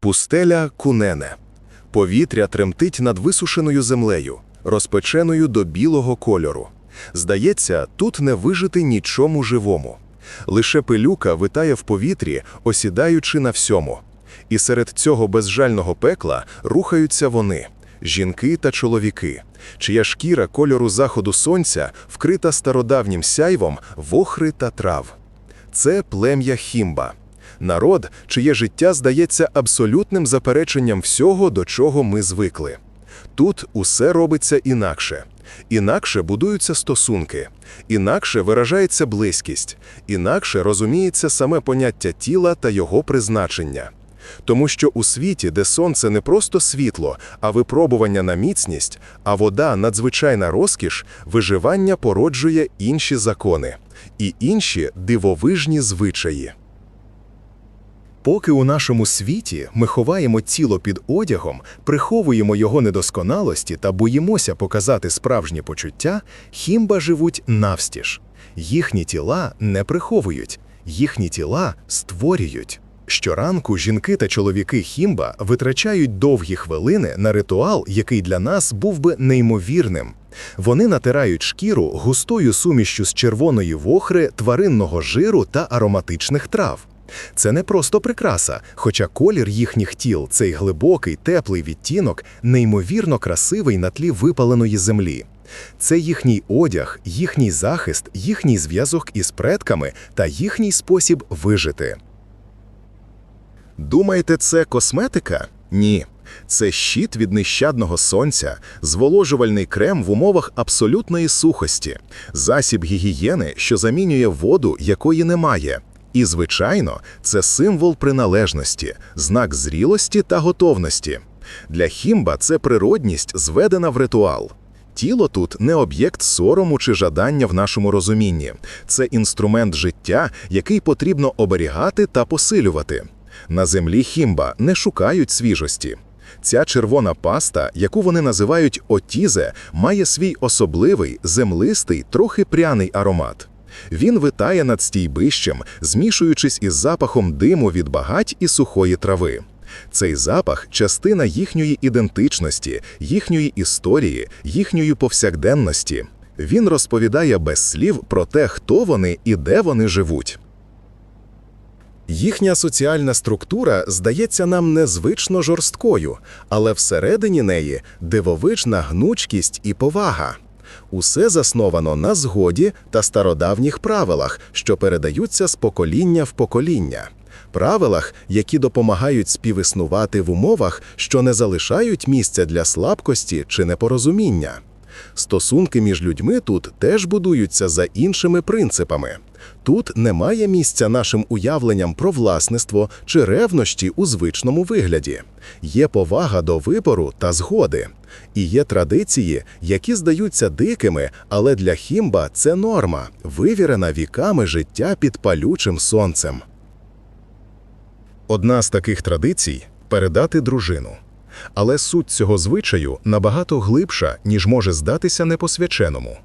Пустеля кунене. Повітря тремтить над висушеною землею, розпеченою до білого кольору. Здається, тут не вижити нічому живому. Лише пилюка витає в повітрі, осідаючи на всьому. І серед цього безжального пекла рухаються вони – жінки та чоловіки, чия шкіра кольору заходу сонця вкрита стародавнім сяйвом вохри та трав. Це плем'я Хімба. Народ, чиє життя здається абсолютним запереченням всього, до чого ми звикли. Тут усе робиться інакше. Інакше будуються стосунки, інакше виражається близькість, інакше розуміється саме поняття тіла та його призначення. Тому що у світі, де сонце не просто світло, а випробування на міцність, а вода надзвичайна розкіш, виживання породжує інші закони і інші дивовижні звичаї. Поки у нашому світі ми ховаємо тіло під одягом, приховуємо його недосконалості та боїмося показати справжні почуття, хімба живуть навстіж. Їхні тіла не приховують, їхні тіла створюють. Щоранку жінки та чоловіки хімба витрачають довгі хвилини на ритуал, який для нас був би неймовірним. Вони натирають шкіру густою сумішчю з червоної вохри, тваринного жиру та ароматичних трав. Це не просто прикраса, хоча колір їхніх тіл, цей глибокий, теплий відтінок, неймовірно красивий на тлі випаленої землі. Це їхній одяг, їхній захист, їхній зв'язок із предками та їхній спосіб вижити. Думаєте, це косметика? Ні. Це щит від нещадного сонця, зволожувальний крем в умовах абсолютної сухості, засіб гігієни, що замінює воду, якої немає. І, звичайно, це символ приналежності, знак зрілості та готовності. Для хімба це природність, зведена в ритуал. Тіло тут не об'єкт сорому чи жадання в нашому розумінні. Це інструмент життя, який потрібно оберігати та посилювати. На землі хімба не шукають свіжості. Ця червона паста, яку вони називають отізе, має свій особливий, землистий, трохи пряний аромат. Він витає над стійбищем, змішуючись із запахом диму від багать і сухої трави. Цей запах частина їхньої ідентичності, їхньої історії, їхньої повсякденності. Він розповідає без слів про те, хто вони і де вони живуть. Їхня соціальна структура здається нам незвично жорсткою, але всередині неї дивовижна гнучкість і повага. Усе засновано на згоді та стародавніх правилах, що передаються з покоління в покоління. Правилах, які допомагають співіснувати в умовах, що не залишають місця для слабкості чи непорозуміння. Стосунки між людьми тут теж будуються за іншими принципами. Тут немає місця нашим уявленням про власництво чи ревнощі у звичному вигляді. Є повага до вибору та згоди. І є традиції, які здаються дикими, але для хімба це норма, вивірена віками життя під палючим сонцем. Одна з таких традицій передати дружину. Але суть цього звичаю набагато глибша, ніж може здатися непосвяченому.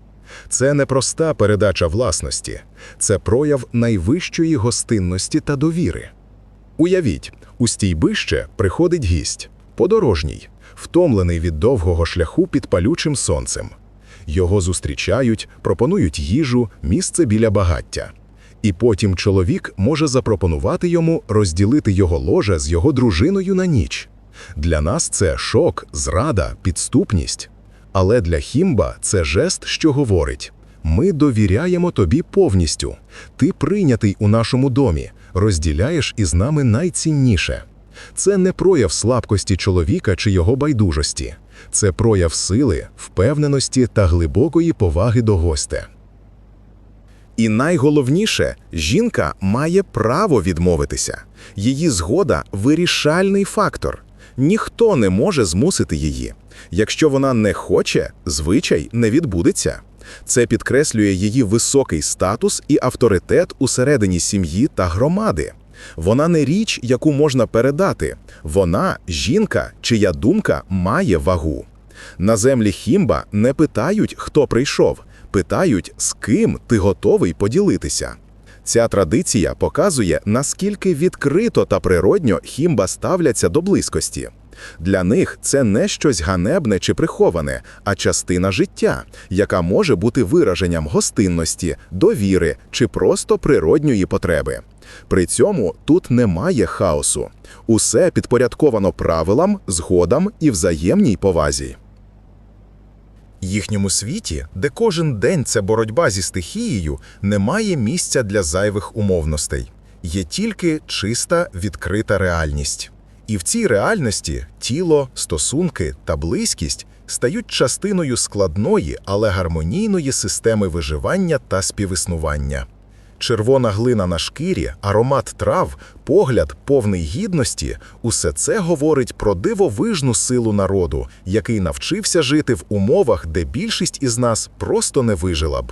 Це не проста передача власності, це прояв найвищої гостинності та довіри. Уявіть, у стійбище приходить гість, подорожній, втомлений від довгого шляху під палючим сонцем. Його зустрічають, пропонують їжу, місце біля багаття. І потім чоловік може запропонувати йому розділити його ложе з його дружиною на ніч. Для нас це шок, зрада, підступність. Але для Хімба це жест, що говорить: ми довіряємо тобі повністю. Ти прийнятий у нашому домі, розділяєш із нами найцінніше. Це не прояв слабкості чоловіка чи його байдужості, це прояв сили, впевненості та глибокої поваги до гостя. І найголовніше, жінка має право відмовитися. Її згода вирішальний фактор. Ніхто не може змусити її. Якщо вона не хоче, звичай не відбудеться. Це підкреслює її високий статус і авторитет усередині сім'ї та громади. Вона не річ, яку можна передати. Вона жінка, чия думка має вагу. На землі Хімба не питають, хто прийшов, питають, з ким ти готовий поділитися. Ця традиція показує, наскільки відкрито та природньо хімба ставляться до близькості. Для них це не щось ганебне чи приховане, а частина життя, яка може бути вираженням гостинності, довіри чи просто природньої потреби. При цьому тут немає хаосу. Усе підпорядковано правилам, згодам і взаємній повазі. Їхньому світі, де кожен день це боротьба зі стихією, немає місця для зайвих умовностей. Є тільки чиста, відкрита реальність. І в цій реальності тіло, стосунки та близькість стають частиною складної, але гармонійної системи виживання та співіснування. Червона глина на шкірі, аромат трав, погляд повний гідності усе це говорить про дивовижну силу народу, який навчився жити в умовах, де більшість із нас просто не вижила б.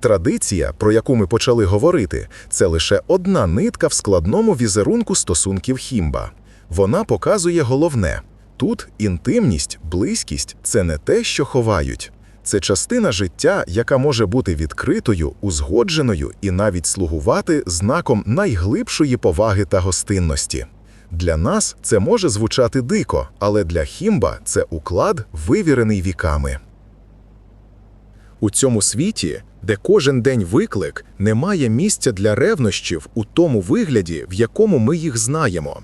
Традиція, про яку ми почали говорити, це лише одна нитка в складному візерунку стосунків хімба. Вона показує головне: тут інтимність, близькість це не те, що ховають. Це частина життя, яка може бути відкритою, узгодженою і навіть слугувати знаком найглибшої поваги та гостинності. Для нас це може звучати дико, але для хімба це уклад, вивірений віками. У цьому світі, де кожен день виклик, немає місця для ревнощів у тому вигляді, в якому ми їх знаємо.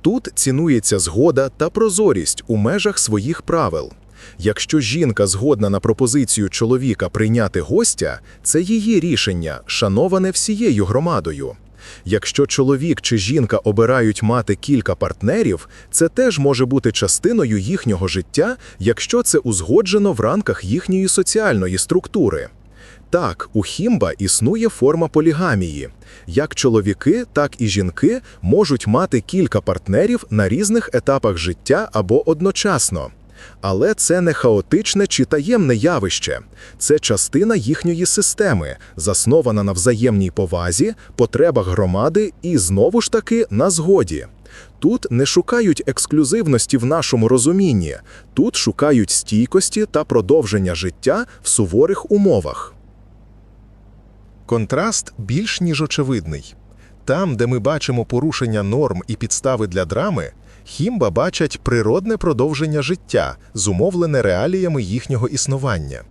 Тут цінується згода та прозорість у межах своїх правил. Якщо жінка згодна на пропозицію чоловіка прийняти гостя, це її рішення, шановане всією громадою. Якщо чоловік чи жінка обирають мати кілька партнерів, це теж може бути частиною їхнього життя, якщо це узгоджено в рамках їхньої соціальної структури. Так, у хімба існує форма полігамії. Як чоловіки, так і жінки можуть мати кілька партнерів на різних етапах життя або одночасно. Але це не хаотичне чи таємне явище, це частина їхньої системи, заснована на взаємній повазі, потребах громади і знову ж таки на згоді. Тут не шукають ексклюзивності в нашому розумінні, тут шукають стійкості та продовження життя в суворих умовах. Контраст більш ніж очевидний. Там, де ми бачимо порушення норм і підстави для драми, хімба бачать природне продовження життя, зумовлене реаліями їхнього існування.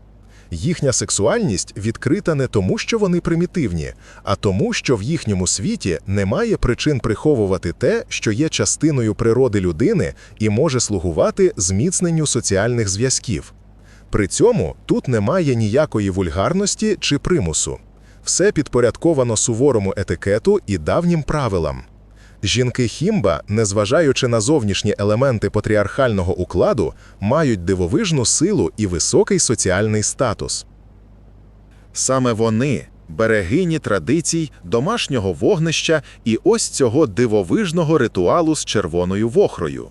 Їхня сексуальність відкрита не тому, що вони примітивні, а тому, що в їхньому світі немає причин приховувати те, що є частиною природи людини і може слугувати зміцненню соціальних зв'язків. При цьому тут немає ніякої вульгарності чи примусу. Все підпорядковано суворому етикету і давнім правилам. Жінки хімба, незважаючи на зовнішні елементи патріархального укладу, мають дивовижну силу і високий соціальний статус. Саме вони берегині традицій, домашнього вогнища і ось цього дивовижного ритуалу з червоною вохрою.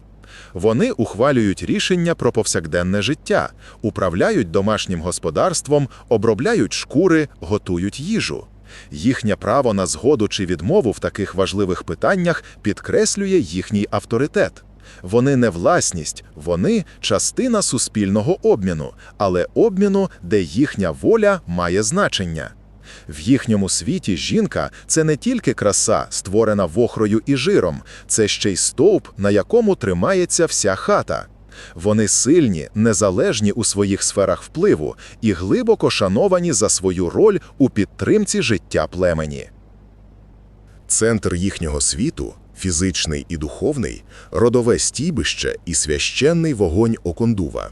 Вони ухвалюють рішення про повсякденне життя, управляють домашнім господарством, обробляють шкури, готують їжу. Їхнє право на згоду чи відмову в таких важливих питаннях підкреслює їхній авторитет. Вони не власність, вони частина суспільного обміну, але обміну, де їхня воля має значення. В їхньому світі жінка це не тільки краса, створена вохрою і жиром, це ще й стовп, на якому тримається вся хата. Вони сильні, незалежні у своїх сферах впливу і глибоко шановані за свою роль у підтримці життя племені. Центр їхнього світу, фізичний і духовний, родове стійбище і священний вогонь окондува.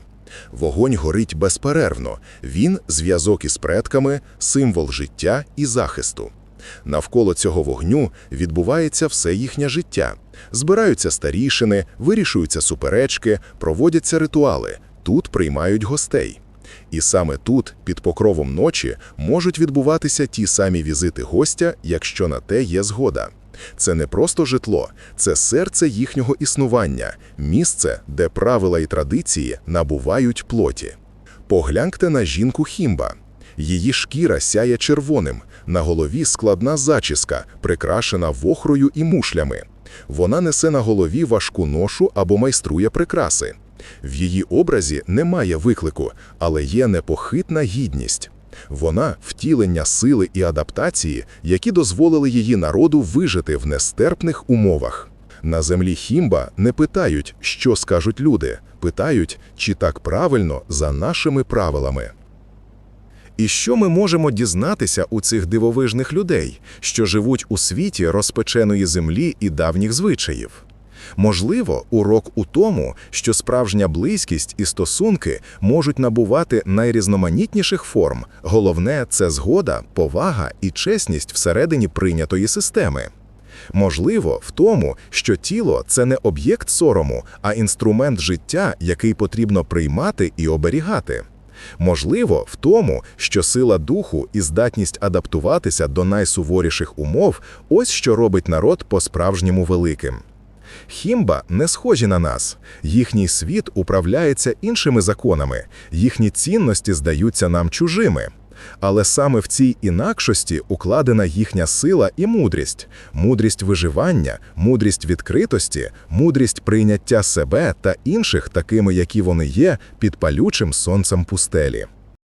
Вогонь горить безперервно, він зв'язок із предками, символ життя і захисту. Навколо цього вогню відбувається все їхнє життя. Збираються старішини, вирішуються суперечки, проводяться ритуали, тут приймають гостей. І саме тут, під покровом ночі, можуть відбуватися ті самі візити гостя, якщо на те є згода. Це не просто житло, це серце їхнього існування, місце, де правила і традиції набувають плоті. Погляньте на жінку Хімба. Її шкіра сяє червоним, на голові складна зачіска, прикрашена вохрою і мушлями. Вона несе на голові важку ношу або майструє прикраси. В її образі немає виклику, але є непохитна гідність. Вона втілення сили і адаптації, які дозволили її народу вижити в нестерпних умовах. На землі Хімба не питають, що скажуть люди, питають, чи так правильно за нашими правилами. І що ми можемо дізнатися у цих дивовижних людей, що живуть у світі розпеченої землі і давніх звичаїв? Можливо, урок у тому, що справжня близькість і стосунки можуть набувати найрізноманітніших форм. Головне це згода, повага і чесність всередині прийнятої системи. Можливо, в тому, що тіло це не об'єкт сорому, а інструмент життя, який потрібно приймати і оберігати. Можливо, в тому, що сила духу і здатність адаптуватися до найсуворіших умов ось що робить народ по-справжньому великим. Хімба не схожі на нас. Їхній світ управляється іншими законами, їхні цінності здаються нам чужими. Але саме в цій інакшості укладена їхня сила і мудрість, мудрість виживання, мудрість відкритості, мудрість прийняття себе та інших такими, які вони є, під палючим сонцем пустелі.